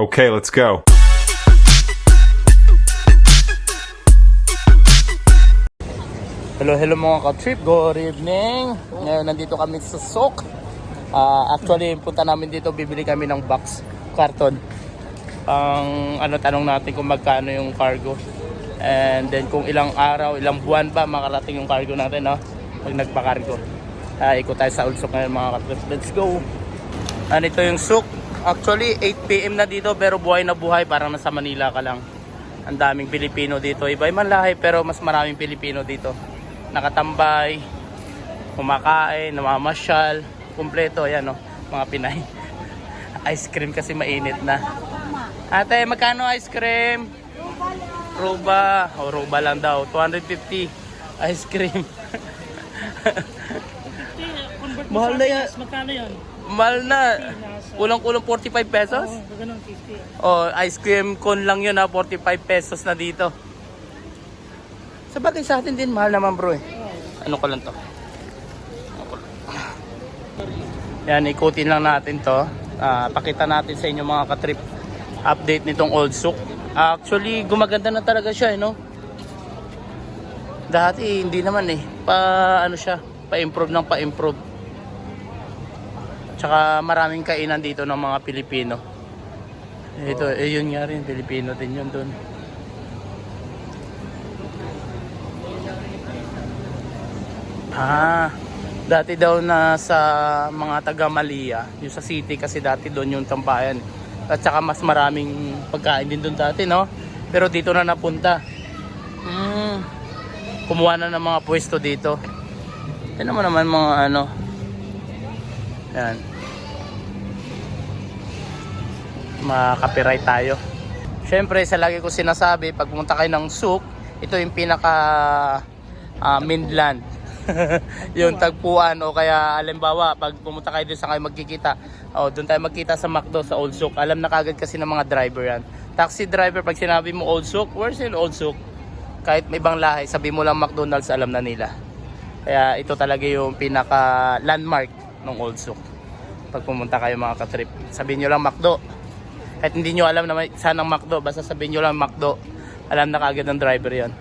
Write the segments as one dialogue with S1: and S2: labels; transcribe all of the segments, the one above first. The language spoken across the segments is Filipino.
S1: Okay, let's go.
S2: Hello, hello mga ka-trip. Good evening. Ngayon nandito kami sa Sok. Ah, actually, punta namin dito, bibili kami ng box carton. Ang ano tanong natin kung magkano yung cargo. And then kung ilang araw, ilang buwan ba makarating yung cargo natin, no? Pag nagpa-cargo. Ah, ikot tayo sa Ulsok ngayon mga ka-trip. Let's go. Andito yung Sok. Actually, 8pm na dito pero buhay na buhay. Parang nasa Manila ka lang. Ang daming Pilipino dito. Iba-ibang lahi pero mas maraming Pilipino dito nakatambay, kumakain, namamasyal, kumpleto, yan no, mga Pinay. Ice cream kasi mainit na. Ate, magkano ice cream? Roba. O, roba lang daw. 250 ice cream. Mahal na yan.
S3: Magkano yan?
S2: Mahal na. Kulang-kulang 45 pesos?
S3: Oo, ganun, 50.
S2: Oh, ice cream cone lang yun ha, 45 pesos na dito. Sa bagay sa atin din, mahal naman bro eh. Ano ko lang to? Yan, ikutin lang natin to. Ah, pakita natin sa inyo mga katrip update nitong old souk. Actually, gumaganda na talaga siya, eh, no? Dati, hindi naman eh. Pa, ano siya, pa-improve ng pa-improve. Tsaka maraming kainan dito ng mga Pilipino. Ito, eh, yun nga rin, Pilipino din yun doon. Ah, dati daw na sa mga taga Malia, yung sa city kasi dati doon yung tambayan. At saka mas maraming pagkain din doon dati, no? Pero dito na napunta. Hmm, kumuha na ng mga pwesto dito. Yan naman naman mga ano. Yan. Makaka-copyright tayo. Siyempre, sa lagi ko sinasabi, pag pumunta kayo ng souk, ito yung pinaka ah, mainland. yung tagpuan o kaya alimbawa pag pumunta kayo doon sa kayo magkikita o doon tayo magkita sa McDo sa Old Souk. Alam na kagad kasi ng mga driver yan. Taxi driver pag sinabi mo Old Souk where's in Old Souk? Kahit may ibang lahi sabi mo lang McDonald's alam na nila. Kaya ito talaga yung pinaka landmark ng Old Souk. Pag pumunta kayo mga katrip. Sabihin nyo lang McDo kahit hindi nyo alam na may saan ang McDo basta sabihin nyo lang McDo alam na kagad ng driver yan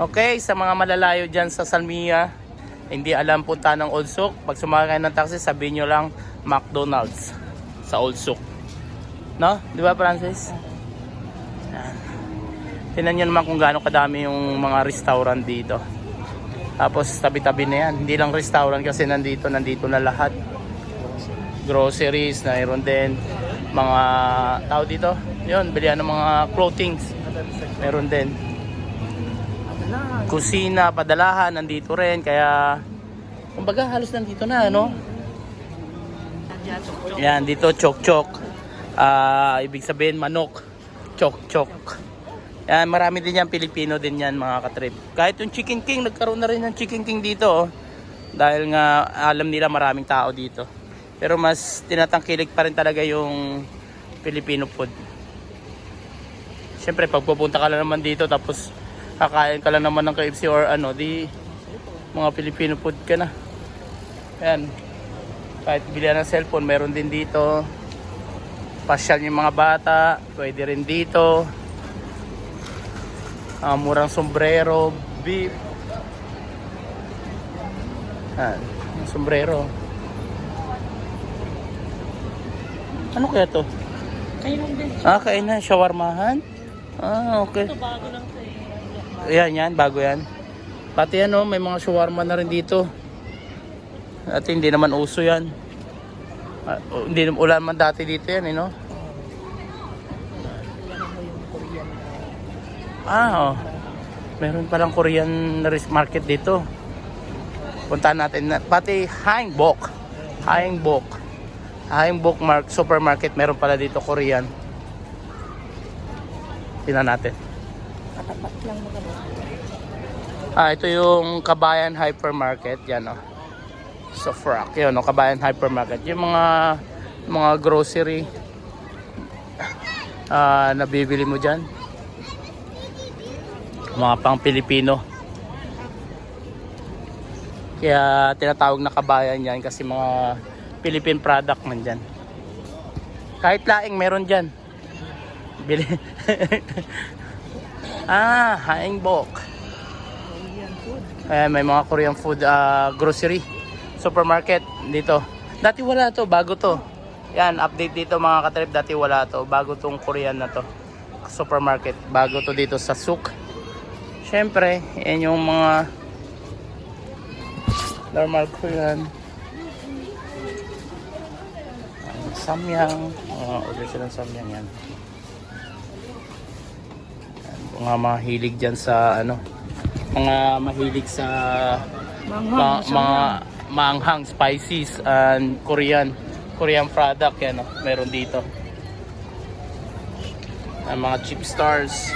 S2: Okay, sa mga malalayo dyan sa Salmia, hindi alam punta ng Old Souk, pag sumakay ng taxi, sabihin nyo lang McDonald's sa Old Souk. No? Di ba, Francis? Yan. Tingnan nyo naman kung gaano kadami yung mga restaurant dito. Tapos tabi-tabi na yan. Hindi lang restaurant kasi nandito, nandito na lahat. Groceries, mayroon din. Mga tao dito. Yun, bilihan ng mga clothings. Meron din kusina, padalahan, nandito rin. Kaya, kumbaga halos nandito na, no? Yan, dito chok-chok. Ah, ibig sabihin manok. Chok-chok. Yan, marami din yan, Pilipino din yan, mga katrip. Kahit yung Chicken King, nagkaroon na rin ng Chicken King dito, oh. Dahil nga, alam nila maraming tao dito. Pero mas tinatangkilik pa rin talaga yung Filipino food. Siyempre, pag pupunta ka lang naman dito, tapos kakain ka lang naman ng KFC or ano, di mga Filipino food ka na. Ayan. Kahit bilihan ng cellphone, meron din dito. Pasyal yung mga bata, pwede rin dito. Ah, murang sombrero, beef. Ayan, sombrero. Ano kaya to?
S3: Kailan din.
S2: Ah, kainan, shawarmahan? Ah, okay.
S3: Ito bago lang eh.
S2: Ayan yan, bago yan. Pati ano, may mga shawarma na rin dito. At hindi naman uso yan. Ah, oh, hindi naman ulan man dati dito yan, eh, no? Ah, oh. Meron palang Korean risk market dito. Punta natin na. Pati Hangbok. Hangbok. Hangbok mark, supermarket. Meron pala dito Korean. Tingnan natin.
S3: Katapat lang
S2: Ah, ito yung Kabayan Hypermarket, yan oh. So Frock, yun oh, Kabayan Hypermarket. Yung mga mga grocery ah nabibili mo diyan. Mga pang Pilipino. Kaya tinatawag na kabayan yan kasi mga Philippine product man dyan. Kahit laing meron dyan. Bili. ah, haing bok. Ayan, may mga Korean food ah, grocery. Supermarket dito. Dati wala to, bago to. Yan, update dito mga katrip. Dati wala to, bago tong Korean na to. Supermarket, bago to dito sa Souk. Siyempre, yan yung mga normal Korean. Ang Samyang. Uh, order sila ng samyang yan. Yan, Mga mahilig dyan sa ano. Mga mahilig sa
S3: Manghang.
S2: ma- mga maanghang spices and Korean Korean product yan oh, meron dito ang mga chip stars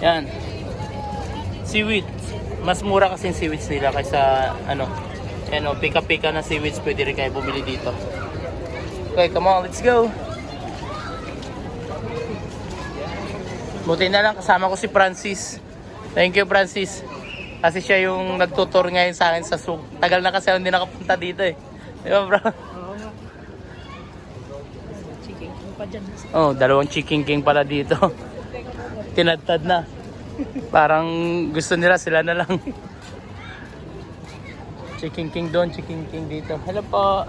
S2: yan seaweed mas mura kasi yung seaweeds nila kaysa ano yan oh, pika pika na seaweeds pwede rin kayo bumili dito okay come on let's go buti na lang kasama ko si Francis thank you Francis kasi siya yung nagtutur ngayon sa akin sa souk. Tagal na kasi hindi nakapunta dito eh. Di ba bro?
S3: Oo nga. Chicken king pa dyan.
S2: Oh, dalawang chicken king pala dito. Tinadtad na. Parang gusto nila sila na lang. chicken king doon, chicken king dito. Hello po.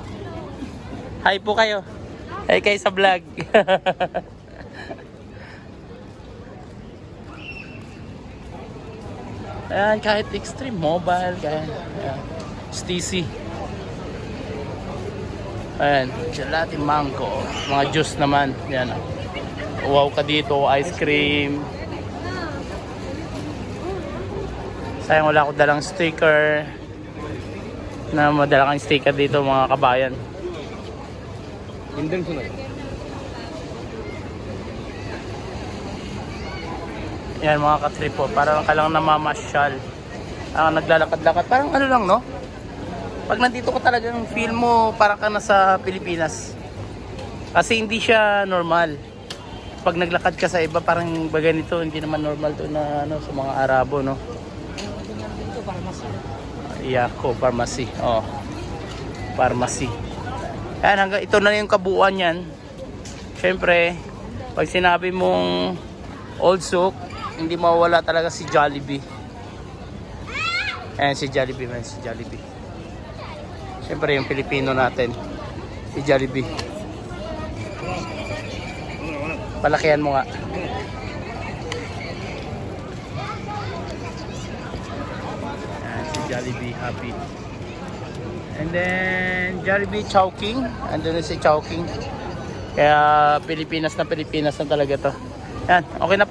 S2: Hi po kayo. Hi kayo sa vlog. Ayan, kahit extreme mobile, kaya ayan. Stacy. Ayan, gelati mango. Mga juice naman. Yan. Wow ka dito, ice cream. Sayang wala ko dalang sticker. Na madala kang sticker dito mga kabayan. Yan mga katrip po, parang ka lang namamasyal. Ah, naglalakad-lakad. Parang ano lang, no? Pag nandito ko talagang feel mo, parang ka nasa Pilipinas. Kasi hindi siya normal. Pag naglakad ka sa iba, parang ba ganito, hindi naman normal to na ano, sa mga Arabo, no?
S3: Ano para masira.
S2: Yako, pharmacy. Oh. Pharmacy. Yan, hanggang ito na yung kabuuan yan. Siyempre, pag sinabi mong old souk, hindi mawala talaga si Jollibee. Ayan si Jollibee man, si Jollibee. Siyempre yung Pilipino natin, si Jollibee. Palakihan mo nga. Ayan, si Jollibee happy. And then Jollibee Chowking. Andun na si Chowking. Kaya Pilipinas na Pilipinas na talaga to. Yan, okay na